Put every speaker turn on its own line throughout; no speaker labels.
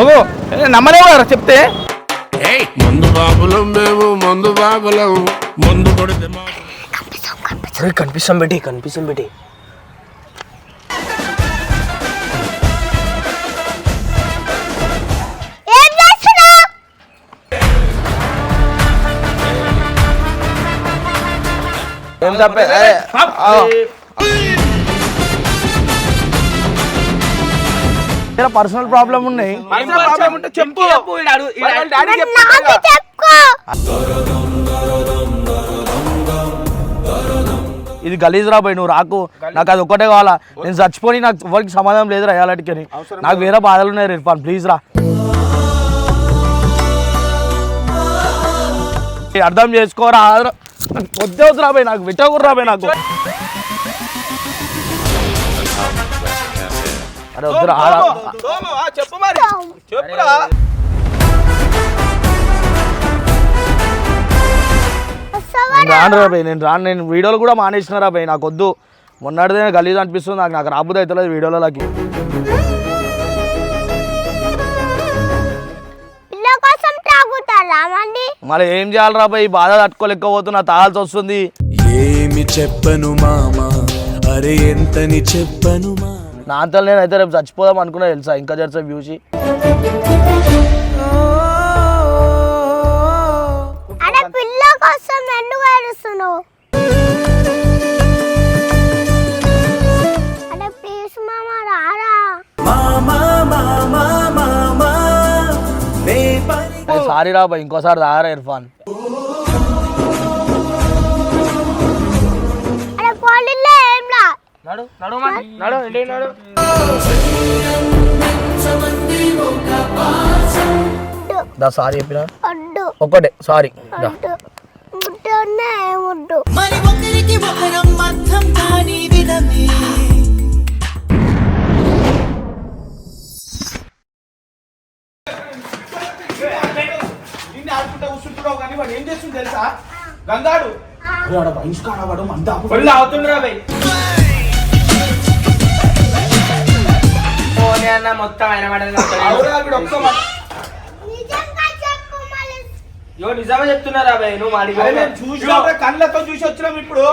అగో నమ్మలేవు కదా చెప్తే.
మందు బాబులం మేము మందు బాబులం. మందు కొడితే మా
అరే కనిపిస్తాం పెట్టి కనిపిస్తాం
చేస్తున్నావు?
ఏం తప్పే? ఏదో పర్సనల్ ప్రాబ్లం ఉన్నాయి.
చెప్పు?
ఇది గలీజ్ రా పోయి నువ్వు రాకు. నాకు అది ఒక్కటే కావాలా. నేను చచ్చిపోయి నాకు ఎవరికి సమాధానం లేదు రా అని నాకు వేరే బాధలు ఉన్నాయి ఇర్ఫాన్. ప్లీజ్ రా. అర్థం చేసుకోరా? వద్దే వద్దు రాబోయ్ నాకు విట్టకూరు రాబోయ్ నాకు. అరే వద్దురా ఆడ-
చెప్పు మరి. చెప్పురా.
వస్తావా
నేను రాను రా భయ్ నేను రాను. నేను వీడియోలు కూడా మానేసిన రా భయ్ నాకు వద్దు. మొన్నటిదే గలీజ్ అనిపిస్తుంది నాకు నాకు రాబుద్ది అవుతలేదు వీడియోలకి.
పిల్ల కోసం తాగుతారా మండి
మళ్ళీ ఏం చేయాలి రా భయ్? బాధ తట్టుకోలేకపోతున్నా తాగాల్సి వస్తుంది.
ఏమి చెప్పను మామా? అరే ఎంతని చెప్పను మా
నా అంతలో నేను అయితే రేపు చచ్చిపోదాం అనుకున్నా తెలుసా? ఇంకా జరసేపు చూసి.
అరే పిల్ల కోసం ఎందుకు ఏడుస్తున్నావు? అరే ప్లీజ్ మామ రారా.
మామా మామా మామా నే పని
సారీ రా భయ్ ఇంకోసారి తాగారా ఇర్ఫాన్.
నడు నడు మరి. నడు ఇంటి నడు.
దా సారీ చెప్పిన? ఒక్కటే సారీ.
మరి ఒకరికి ఒకరం అర్థం కాని విధమే.
కానీ వాడు ఏం చేస్తుంది తెలుసా? గంగాడు. ఫుల్ అవుతుండ్రా ఒక్క మాట.
నిజంగా చెప్పు మళ్ళీ.
యో నిజమే చెప్తున్నారా బాయ్ నువ్వు మాడి
కళ్ళతో చూసి వచ్చినాం ఇప్పుడు.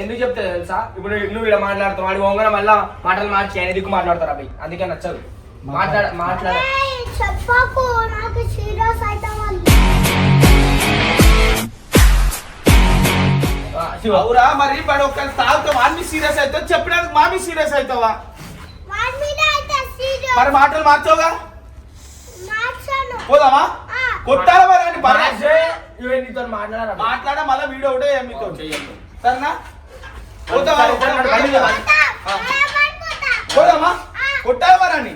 ఎందుకు చెప్తా తెలుసా? ఇప్పుడు నువ్వు ఇలా మాట్లాడుతావు వాడి వంగన మళ్ళా మాటలు మార్చి ఆయన దిక్కు మాట్లాడతారా బాయ్ అందుకే నచ్చదు. మాట్లాడ మాట్లాడ.
చెప్పకు నాకు సీరియస్ అయితే వాళ్ళు.
ఆ, శివ.
అవురా మరి వాడు ఒక తాగుతావు? వాడిని సీరియస్ అవుతావు. చెప్పినందుకు మామి సీరియస్ అవుతావా
వాడి మీద అయితే సీరియస్
మరి మాటలు
మార్చాను.
పోదామా. కొట్టాలా మరి
నీతో మాట్లాడరా.
మాట్లాడ మళ్ళీ వీడియో ఒకటే మీతో. సరేనా? పోతావా. పోదామా? కొట్టాలా మరి అని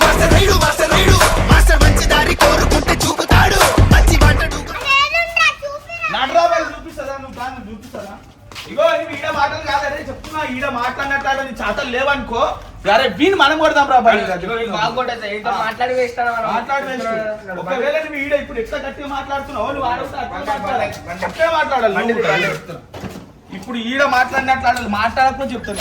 master ride master ride. Master మంచి దారి కోరుకుంటే చూపుతాడు. మంచి
చూపిస్తుందా నువ్వు చూపిస్తుందా ఇగో ఈడ మాటలు కాదరే చెప్తున్నా. ఈడ మాట్లాడినట్టు నీ చాతలు లేవనుకో అరే వీని మనం కొడదాం రా ఒకవేళ నువ్వు ఈడ ఇప్పుడు ఎట్లా గట్టిగా మాట్లాడుతున్నావు నువ్వు మాట్లాడాలి. ఇప్పుడు ఈడ మాట్లాడినట్లు ఆడాలి మాట్లాడకపోతే చెప్తాను.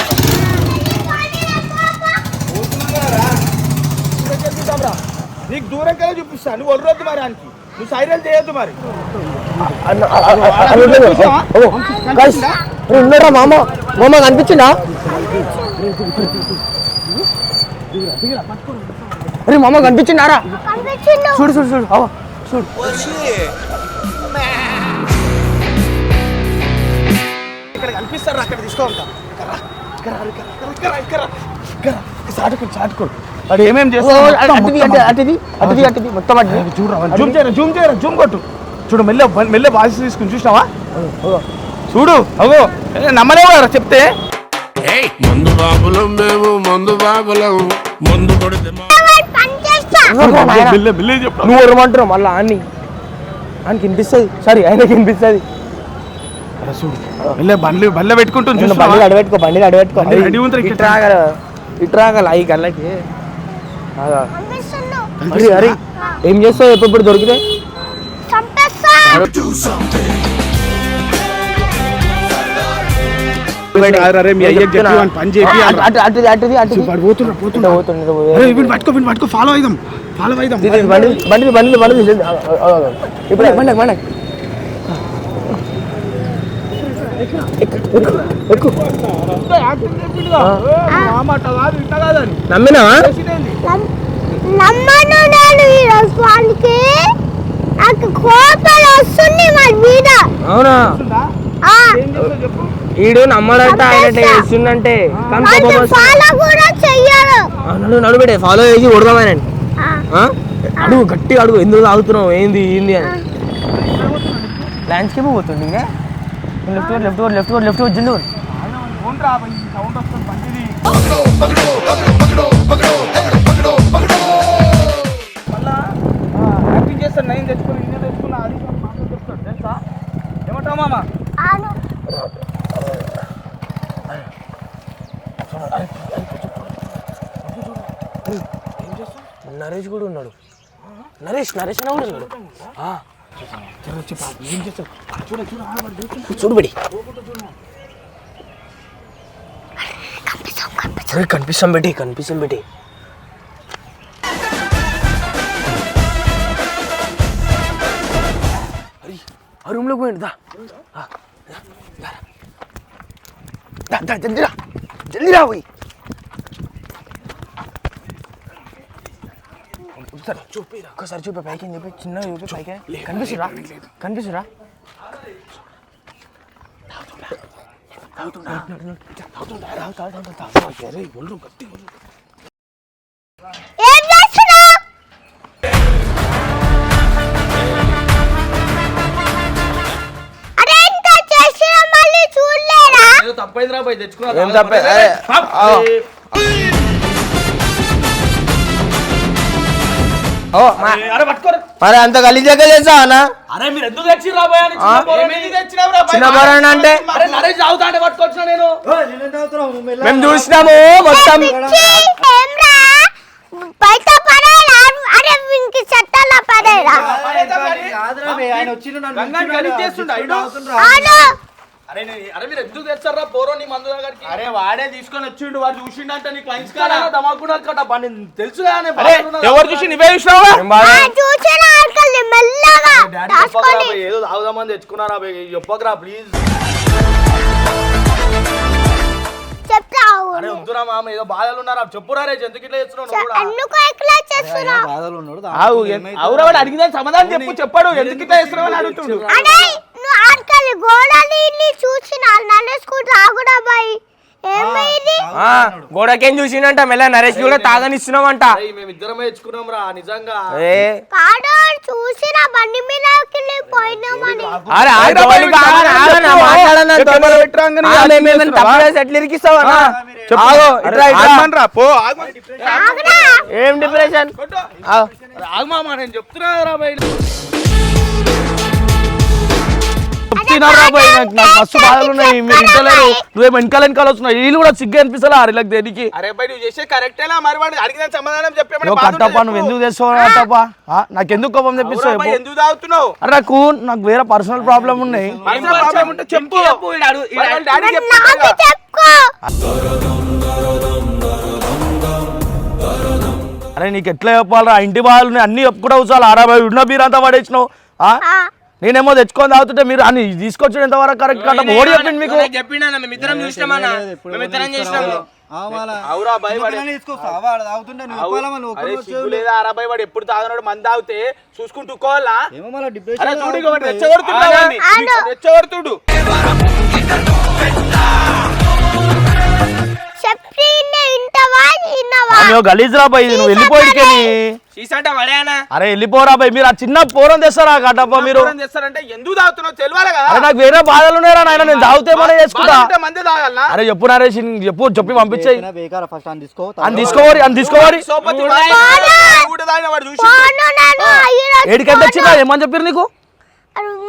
నీకు దూరం కదా చూపిస్తా నువ్వు వదలొద్దు మరి ఆయనకి నువ్వు సైరన్ చేయొద్దు మరి
ఉన్నారా మామ? మామ కనిపించిందా? అరే మామ కనిపించిందారా? చూడు చూడు చూడు. అవ చూడు.
ఇక్కడ కనిపిస్తారు? అక్కడ తీసుకోవాలి చాటుకోడు చాటుకోడు వాడు ఏమేం చేస్తాడు
అటుది మొత్తం
జూమ్ చేయరా జూమ్ చేయరా జూమ్ కొట్టు. చూడు మెల్ల మెల్ల బాయ్స్ తీసుకుని చూసినావా? చూడు అగో నమ్మలేవు చెప్తే.
మందు బాబులం మేము మందు బాబులం మందు కొడితే
నువ్వు వరమంటున్నావు మళ్ళా అన్ని. ఆయనకి వినిపిస్తుంది. సారీ ఆయనకి వినిపిస్తుంది.
చూడు. బండ్లు బండ్ల పెట్టుకుంటుంది
బండి? అడబెట్టుకో బండి అడబెట్టుకో. ఇట్రాగల ఇట్రాగల ఈ.
కనిపిస్తుండు
అరే అరే ఏం చేస్తావు? ఎప్పుడు ఇప్పుడు దొరికితే
పట్టుకో ఫాలో అయిదాం. ఫాలో అయిదాం.
ఇది బండి బండి బండి బండి తీసేది. ఆ, ఆ, ఆ, ఆ. ఇప్పుడు బండి బండి నమ్మినావా?
నమ్మను నేను ఈరోజు వానికి. నాకు కోపం వస్తుంది వాడి మీద.
అవునా?
ఆ,
ఈడు నమ్మడంటే ఆయన చేస్తుందంటే
వాడిని ఫాలో కూడా చెయ్యరు
నడు నడుబెట్టే ఫాలో చేసి కొడదామని.
ఆ,
అడుగు గట్టి అడుగు ఎందుకు తాగుతున్నావు ఏంది ఏంది అని. ల్యాండ్స్కేప్ పోతుంది ఇంకా. లెఫ్ట్ లెఫ్ట్ లెఫ్ట్ లెఫ్ట్ వచ్చిండు
యాక్టింగ్ చేస్తాను నేను తెచ్చుకుని నేను తెచ్చుకున్నా అది తెలుసా? ఏమంటావు మామ?
నరేష్ కూడా ఉన్నాడు. నరేష్ నరేష్ అన్న కూడా ఉన్నాడు. చూడబడి చూడు కనిపిస్తాం బెట్టి కనిపిస్తాం బెట్టి ఆ రూమ్లోకి పోయిండు దా. జల్దిరా జల్దిరా పోయి ఒకసారి చూపిరా. ఒకసారి చూపి పైకి అని చెప్పి? చిన్న చూపి పైకి. కనిపిస్తురా? కనిపిస్తురా?
తప్పైంది రా పోయి తెచ్చుకున్నా
ఓ మా-
అరే పట్టుకోరు.
మరి అంత గలీజాగా చేసా అన్న?
అరే మీరు ఎందుకు తెచ్చి చిన్న పోరని
అంటే?
అరే నరేష్ అంటే పట్టుకొచ్చిన నేను.
మేము చూసినాము మొత్తం.
పిచ్చి, ఏమ్రా? బయట అరే? అవును.
అరే నేను- అరే మీరు ఎందుకు తెచ్చారా? పోరో నీ మందు దగ్గరికి అరే వాడే తీసుకొని వచ్చిండు వాడు చూసిండంటే నీ క్లయింట్స్ కాడా? దమాకున్నాడు కదా బాగా తెలుసు అరే ఎవరు చూసి నువ్వే చూసినావా?
మెల్లగా
ఏదో తాగుదామని తెచ్చుకున్నారా చెప్పకరా ప్లీజ్ అరే వద్దురా మామ ఏదో బాధలు ఉన్నారా? చెప్పురా రే ఎందుకు ఇట్లా చేస్తున్నావు అవురా వాడు అడిగిన సమాధానం చెప్పు చెప్పాడు. ఎందుకు ఇట్లా చేస్తున్నావు అని అడుగుతుండు?
అరే నువ్వు ఆకలి
గోడకేం చూసిండంట? మెల్ల నరేష్ కూడా తాగనిస్తున్నామంట.
రా నిజంగా.
కాడు చూసిన బండి మీద పోయినామని
అరే మాట్లాడను
పెట్టరాగానే?
ఆగు,
పో ఆగు.
ఏం డిప్రెషన్?
నేను చెప్తున్నా రా బయట
నాకు నాకు మస్తు బాధలు ఉన్నాయి. మీరు ఇంటలేరు. నువ్వేం వెనకాల వెనకాల వస్తున్నావు. వీళ్ళు కూడా సిగ్గు అరిలకు దేనికి
అరే బయట నువ్వు చేసే కరెక్టేనా మరి వాడు అడిగిన సమాధానం చెప్పేమని
నువ్వు కట్టప్ప. ఎందుకు తెస్తావు కట్టప్ప? నాకు ఎందుకు కోపం తెప్పిస్తావు
బయ్,
చెప్పు.
ఎందుకు తాగుతున్నావు?
అరే నాకు నాకు వేరే పర్సనల్ ప్రాబ్లం ఉన్నాయి.
పర్సనల్ ప్రాబ్లం ఉంటే చెప్పు. మరి వాళ్ళ డాడీ
నాకు
చెప్తాడు
చెప్పుకో
అరే నీకు ఎట్లా చెప్పాలరా? ఇంటి బాధలు ఉన్నాయి, అన్ని చెప్పుకుంటూ కూర్చోవాలి. ఆరా ఉన్న బీర్ అంతా పడేసినావు. ఆ?
ఆ,
నేనేమో తెచ్చుకొని తాగుతుంటే మీరు అని తీసుకొచ్చిన ఎంతవరకు కరెక్ట్ కట్ట ఓడి చెప్పింది మీకు.
చెప్పిండా మేమిద్దరం చూసినామన్నా మేమిద్దరం చేసినాము.
ఎప్పుడు తాగనాడు? మంది తాగితే చూసుకుంటూ రెచ్చగొడుతుండు
గలీజ్ రా బాయ్ నువ్వు వెళ్ళిపోయిడికని
సీసంట పడేనా
అరే వెళ్ళిపోరా బాయ్ మీరు ఆ చిన్న పోరం తెస్తారా కట్టప్ప మీరు?
దూరం చేస్తారంటే ఎందుకు తాగుతున్నావు? తెలియాలి కదా.
అరే నాకు వేరే బాధలు ఉన్నాయరా నాయన నేను తాగితే మన చేసుకుంటా?
మంది తాగాలనా?
అరే చెప్పు నరేష్ చెప్పు చెప్పి పంపించేయి.
బేకార ఫస్ట్ అని తీసుకో
అని తీసుకోవాలి అని తీసుకోవాలి. ఏడికంటే వచ్చినా ఏమని చెప్పారు నీకు.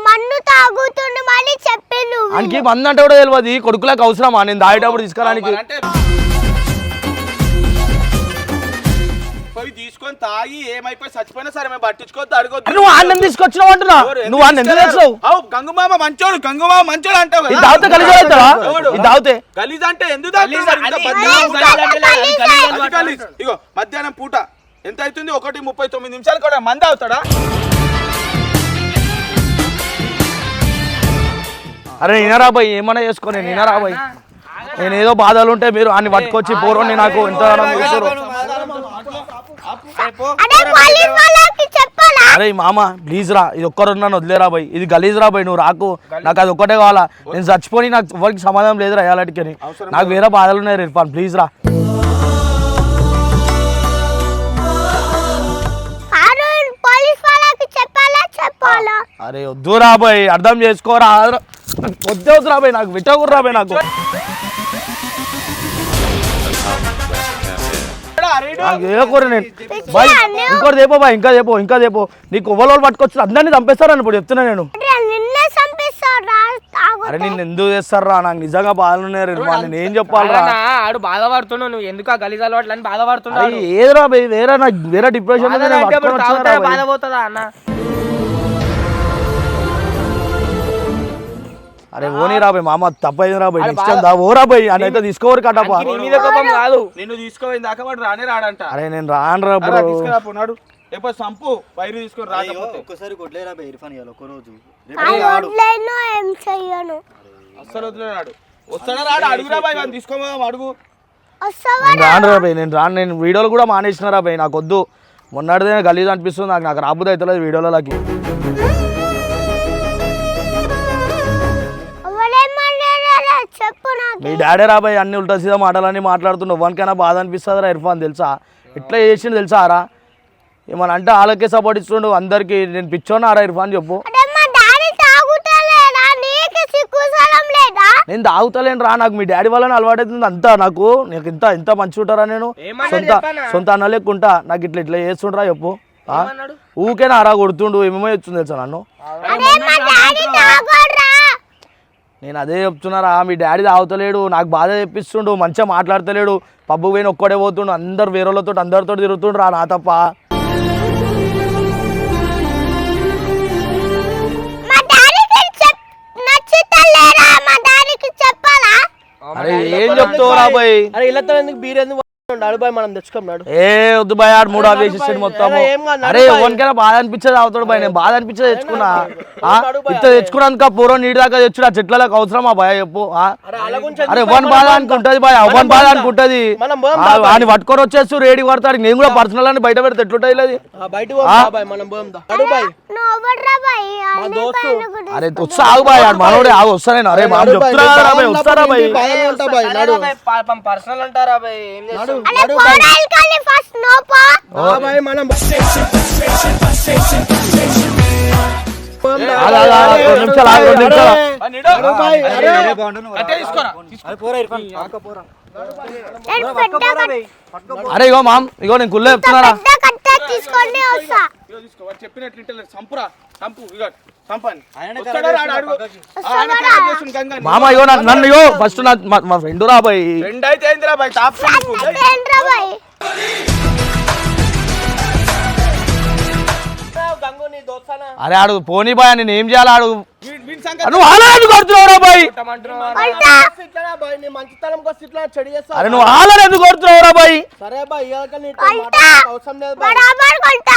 మన్ను తాగుతుండు మళ్ళీ చెప్పి నువ్వు.
ఆయనకి మంది అంటే కూడా తెలియదు కొడుకులకు అవసరమా? నేను తాగేటప్పుడు తీసుకురానికి
అంటే పోయి తీసుకొని తాగి ఏమైపోయి చచ్చిపోయినా సరే మేము పట్టించుకోవద్దు అడగొద్దు.
నువ్వు అన్నం తీసుకొచ్చినావు అంటున్నా? నువ్వు అన్నం ఎందుకు
అవు గంగుమామ మంచోడు గంగుమామ మంచోడు అంటావు
ఇది తాగితే కలిసి అవుతావా? ఇది
గలీజ్ అంటే ఎందుకు
గలీజ్.
ఇగో మధ్యాహ్నం పూట. ఎంత అవుతుంది? ఒకటి ముప్పై తొమ్మిది నిమిషాలు కూడా మంది అవుతాడా
అరే నేనరా పోయి ఏమన్నా చేసుకో నేను నేనరా పోయి నేను ఏదో బాధలు ఉంటే మీరు అన్ని పట్టుకొచ్చి పోరండి నాకు ఎంత చూసారు
అదే పోలీస్ వాళ్ళకి చెప్పాలా
అరే మామ ప్లీజ్ రా ఇది ఒక్కరు నన్ను వదిలేరా బాయ్? ఇది గలీజ్ రా బాయ్ నువ్వు రాకు. నాకు అది ఒక్కటే కావాలా. నేను చచ్చిపోయి నాకు ఎవరికి సమాధానం లేదురా అయ్యాలటికి నాకు వేరే బాధలు ఉన్నాయి ఇర్ఫాన్ ప్లీజ్ రా. అరే వద్దు రా బాయ్ అర్థం చేసుకోరా. వద్దే వద్దు రా బాయ్ నాకు విట్టకూరు రా బాయ్ నాకు. ఏ కూర నేను. ఇంకోటి దేపో బాయ్ ఇంకా దేపో ఇంకా దేపో నీకు ఓవర్లోడ్ పట్టుకొచ్చి అందరినీ చంపేస్తారని ఇప్పుడు చెప్తున్నా నేను.
అరే నిన్నే
ఎందుకు చేస్తారా నాకు నిజంగా బాధలు ఉన్నాయి ఇర్ఫాన్ నేను ఏం చెప్పాలరా?
ఆడు బాధపడుతున్నావు నువ్వు ఎందుకు ఆ గలీజ్ అలవాట్లు అని బాధపడుతున్నావు
ఏదిరా వేరే నాకు వేరే డిప్రెషన్
బాధ అంటే ఇప్పుడు తాగుతానే బాధ పోతుందా అన్న?
అరే ఓని రా బాయ్ మామ తప్పైంది రా బాయ్ నెక్స్ట్ టైం దా బాయ్ అని అయితే తీసుకోరు కట్టపా
నీ మీద కోపం కాదు.
నిన్ను తీసుకోపోయిన దాకా వాడు రానే రాడంట.
అరే నేను రాను రా బ్రో.
తీసుకురా పోనాడు. ఎప్పుడు సంపు పైరు తీసుకొని రాకపోతే
ఒక్కసారి కొట్లేరా బే ఇర్ఫాన్ ఒక్క రోజు
వదిలేను ఏం చెయ్యను.
అస్సలు వదిలేనాడు వస్తాడా రాడు? అడుగురా బాయ్ తీసుకోమా? అడుగు.
నేను రాను రా బాయ్ నేను రాను నేను వీడియోలు కూడా మానేసిన రా బాయ్ నాకు వద్దు మొన్నటిదే గలీజ్ అనిపిస్తుంది నాకు నాకు రాబుద్ది అవుతలేదు వీడియోలకి మీ డాడీ రా బాయ్ అన్ని ఉల్టా సీదా మాటలన్నీ మాట్లాడుతుండే. ఎవరికైనా బాధ అనిపిస్తుంది రా ఇర్ఫాన్ తెలుసా? ఎట్లా చేసిండు తెలుసా రా? ఏమన్నా అంటే వాళ్ళకే సపోర్ట్ ఇస్తుండు. అందరికి నేను పిచ్చోనా రా ఇర్ఫాన్ చెప్పు. నేను తాగుతలేను రా. నాకు మీ డాడీ వల్ల అలవాటైతుంది అంతా నాకు. నాకు ఇంత ఇంత మంచి ఉంటారా నేను? సొంత? సొంత అన్న లెక్కుంటా. నాకు ఇట్లా ఇట్లా చేస్తుండ్రా చెప్పు. ఆ?
ఏమన్నాడు?
ఊకే నారా కొడుతుండు ఏమేమో చెప్తుంది తెలుసా నన్ను
అదే మా డాడీ తాగోడ్రా
నేను అదే చెప్తున్నారా మీ డాడీ తాగుతలేడు నాకు బాధ తెప్పిస్తుండు మంచిగా మాట్లాడతలేడు పబ్బు పోయిన ఒక్కడే పోతుండు అందరు వేరే వాళ్ళతో అందరితో తిరుగుతుండ్రు రా నా తప్ప.
మా డాడీకి చెప్ నచ్చుతలేరా మా డాడీకి చెప్పాలా?
అరే ఏం చెప్తావురా బాయ్?
అరే ఇళ్ళతో ఎందుకు బీర్ ఎందుకు అడుబాయ్ మనం తెచ్చుకున్నాడు
ఏ వద్దు బాయ్ ఆడు మూడు ఆవేసేసాడు మొత్తం
అరే.
ఎవరికైనా బాధ అనిపించేది అవుతాడు బాయ్ నేను బాధ అనిపించేది తెచ్చుకున్నా. ఇంత తెచ్చుకున్నందుక పూర్వం నీటి దాకా తెచ్చుడు ఆ చెట్లకు అవసరమా బాయ్ చెప్పు అరే
బాయ్?
బాధ అనుకుంటది బాయ్
మనం
వన్ బాధ. అనుకుంటది?
మనం పోదాం
ఆ,
దా బాయ్.
వాడిని పట్టుకొని వచ్చేస్తూ రేడి పడతాడు నేను కూడా పర్సనల్ అని బయట పెడితే ఎట్లుంటుంది ఇది?
ఆ, బయటికి పోదాం బాయ్ మనం పోదాం దా. నడు బాయ్.
నువ్వు ఎవడ్రా బాయ్ అన్ని
దోస్తు.
పైన కూడా
అరే వస్తా ఆగు బాయ్ ఆడు మనోడే ఆగు వస్తా నేను. అరే మామ చెప్తున్నా వస్తారా బాయ్
పర్సనల్ అంటారా బాయ్ ఏం
అరే
మనం
ఇగో మామ్ ఇగో నేను కుళ్ళే చెప్తున్నారా
పెద్ద కట్ట తీసుకొని వస్తా.
ఇగో తీసుకో వాడు చెప్పినట్లు సంపురా సంపు ఇగో.
మామ నన్ను ఫస్ట్ నా మా- ఫ్రెండ్ రా బాయ్.
రెండు అయితే ఏందిరా బాయ్ టాప్
ఏంట్రా బాయ్?
గంగు నీ దోస్తానా?
అరే ఆడు పోనీ బాయ్ నేను ఏం చేయాలి ఆడు? నువ్వు ఆలరాదు కొడుతున్నావురా బాయ్. అరే నువ్వు ఆలరా ఎందుకు కొడుతున్నావురా బాయ్.
సరే బాయ్ అవసరం లేదు బాయ్.
బరాబర్ కొడతా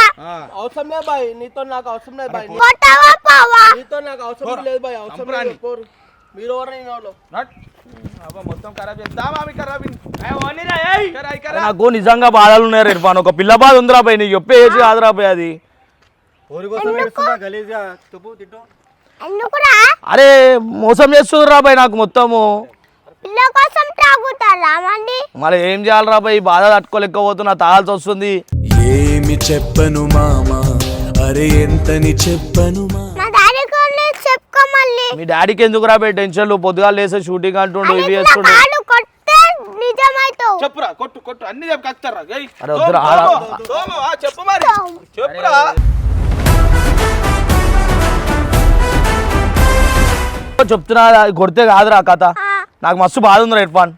అవసరం లేదు బాయ్ నీతో నాకు అవసరం లేదు బాయ్. నీతో నాకు అవసరం లేదు బాయ్ అవసరం. లేదు. మీరు ఎవరు
నాకు నిజంగా బాధలు ఉన్నాయి ఇర్ఫాన్. ఒక పిల్ల బాధ ఉందిరా బాయ్ నీకు చెప్పే ఏజ్ కాదురా బాయ్ అది. అరే మోసం చేస్తుందిరా బాయ్ నాకు మొత్తము. మరి ఏం చేయాలిరా బాయ్? బాధ తట్టుకోలేకపోతున్నా తాగాల్సి వస్తుంది.
ఏమి చెప్పను మామా? అరే ఎంతని చెప్పను మా
డాడీకి ఎందుకు రా బాయ్ టెన్షన్లు పొద్దుగాలు లేసే షూటింగ్ అంటుండు ఇవి చేస్తుండు.
చెప్పురా కొట్టు కొట్టు అన్ని చెప్పు కక్తారా
అరే వద్దురా,
చెప్పు మరి. చెప్పురా.
చెప్తున్నా కొడితే కాదురా కథ. నాకు మస్తు బాధ ఉందిరా ఇర్ఫాన్.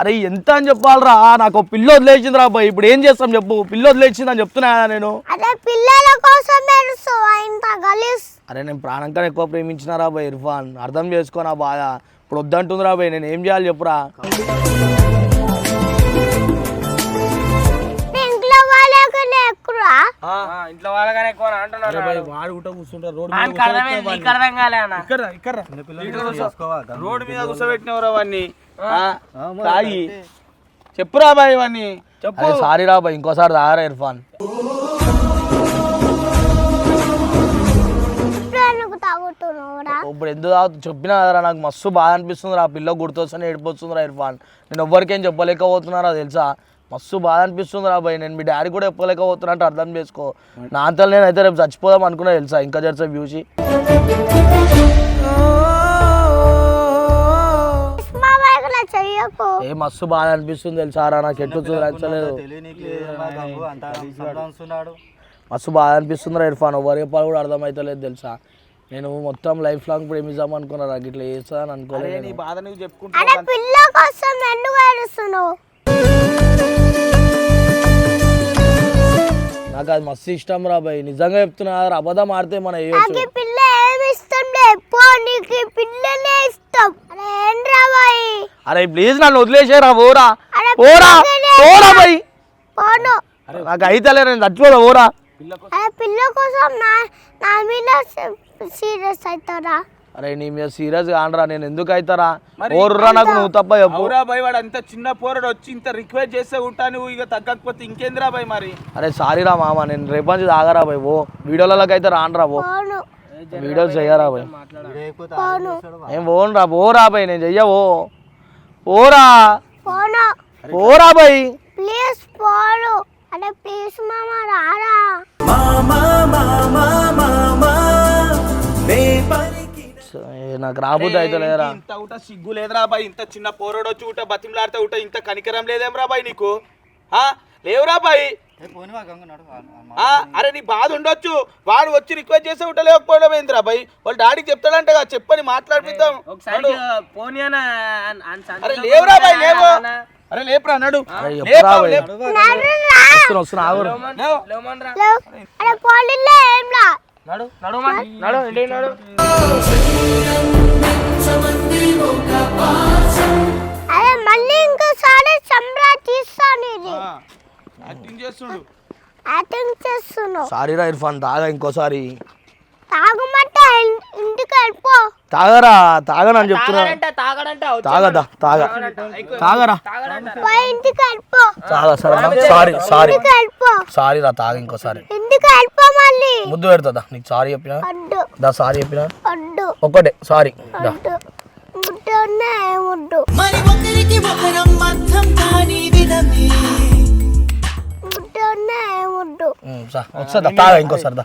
అరే ఎంత అని చెప్పాలరా నాకు పిల్ల వదిలేసింది రా బాయ్. ఇప్పుడు ఏం చేస్తాం చెప్పు? పిల్ల వదిలేసింది అని చెప్తున్నా నేను.
పిల్లల కోసం
అరే నేను ప్రాణం కన్నా ఎక్కువ ప్రేమించినారా బాయ్ ఇర్ఫాన్? అర్థం చేసుకో నా బాధ. ఇప్పుడు వద్దంటుందిరా బాయ్ నేను ఏం చేయాలి చెప్పురా?
ఇంట్లో
వాళ్ళగానే ఎక్కువ అంటున్నాడు వాడు.
ఊట కూర్చుంటారు రోడ్
వానికి అర్థమే నీకు అర్థం కాలే అన్న.
ఇక్కడ ఇక్కడ రోడ్డు మీద కూర్చోబెట్టినవరా వాడిని? తాగి. చెప్పురా బాయ్ ఇవన్నీ చెప్పు.
సారీ రా బాయ్ ఇంకోసారి తాగరా ఇర్ఫాన్.
ఇప్పుడు ఎందుకు తాగుతున్నావురా.
ఇప్పుడు ఎందుకు తాగు చెప్పినా కదరా నాకు మస్తు బాధ అనిపిస్తుంది రా పిల్ల గుర్తొస్తానే ఏడిపోతుంది రా ఇర్ఫాన్. నేను ఎవ్వరికేం చెప్పలేకపోతున్నారా తెలుసా? మస్తు బాధ అనిపిస్తుంది రా బాయ్ నేను మీ డాడీ కూడా చెప్పలేకపోతున్నా అంటే అర్థం చేసుకో. నా అంతలో నేనైతే రేపు చచ్చిపోదాం అనుకున్నా తెలుసా? ఇంకా జరసే చూసి. ఏ మస్తు బాధ అనిపిస్తుంది తెలుసా రా? నాకు ఎట్టు నచ్చలేదు మస్తు బాధ అనిపిస్తుంది రా ఇర్ఫాన్. ఎవరు చెప్పాలి కూడా అర్థమవుతలేదు తెలుసా? నేను మొత్తం లైఫ్ లాంగ్ ప్రేమిద్దాం అనుకున్నా నాకు ఇట్లా చేస్తాను అనుకోలేదు నాకు అది మస్తు ఇష్టం రా బాయ్. నిజంగా చెప్తున్నా రా అబద్ధం ఆడితే మన
నాకు పిల్ల ఏమి ఇష్టం లేదు పో నీకు ఈ పిల్లనే ఇష్టం. అరే బాయ్?
అరే ప్లీజ్ నన్ను వదిలేసేరా ఓరా ఓరా ఓరా బాయ్.
పోను.
నాకు అయితేలే నేను చచ్చిపోదా ఓరా
అరే పిల్ల కోసం నా నా మీద సీరియస్ అవుతారా
అరే నీ మీద సీరియస్ కానరా నేను ఎందుకు అవుతారా ఓర్రా నాకు నువ్వు తప్ప చెప్పు.
అవురా బాయ్ వాడు అంత చిన్న పోరడు వచ్చి ఇంత రిక్వెస్ట్ చేస్తే ఉంటా నువ్వు ఇక తగ్గకపోతే ఇంకేంద్రా బాయ్ మరి?
అరే సారీ రా మామ నేను రేపు నుంచి తాగరా బాయ్ ఓ. వీడియోలలోకి అయితే రానరా ఓ.
పోను.
వీడియోలు చెయ్యరా బాయ్.
పోను.
ఏం పోను రా పోరా బాయ్ నేను చెయ్యవో పోరా.
పోను.
పోరా బాయ్.
ప్లీజ్ పోను. అరే ప్లీజ్ మామ రారా.
మామా మామా మామా నే పలికి
ఏ, నాకు రాబుద్ది అయితే లేరా
ఇంత ఊట సిగ్గు లేదురా బాయ్ ఇంత చిన్న పోరడు వచ్చి ఊట బతిమలాడితే ఊట ఇంత కనికరం లేదేమ్రా బాయ్ నీకు? ఆ లేవురా బాయ్. ఆ, అరే నీ బాధ ఉండొచ్చు. వాడు వచ్చి రిక్వెస్ట్ చేస్తే ఉంట లేకపోవడం ఏందిరా బాయ్? వాళ్ళ డాడీకి చెప్తాడంట కదా చెప్పని మాట్లాడిపిద్దాం.
ఒకసారి పోనీ అన్న
అరే లేవురా బాయ్ లేవు? అరే లేపురా నడు.
అరే
లేపు,
ఎప్పుడా బాయ్.
లేపు.
వస్తున్నా వస్తున్నా ఆగురు
లేవు.
లేవమనరా.
లేవు అరే పోలీలే ఏం
నడు నడుమన్ నడు. ఇంటికి నడు.
అరే మళ్ళీ ఇంకోసారి సంబరా తీస్తాను ఇది.
యాక్టింగ్ చేస్తుండు.
యాక్టింగ్ చేస్తున్నావు.
సారీ రా ఇర్ఫాన్ తాగా ఇంకోసారి.
తాగమంటే ఇంటికి వెళ్ళిపో.
తాగరా చెప్తున్నా.
తాగడంట తాగడంట వచ్చి
తాగదా తాగా. తాగరా. తాగా సరే సారీ సారీ. రా తాగ ఇంకోసారి
ఇంటికి వెళ్ళిపో మళ్ళీ.
ముద్దు పెడతా నీకు సారీ చెప్పినా? దా సారీ చెప్పినా? ఒక్కటే సారీ. వస్తుందా తాగా ఇంకోసారి దా.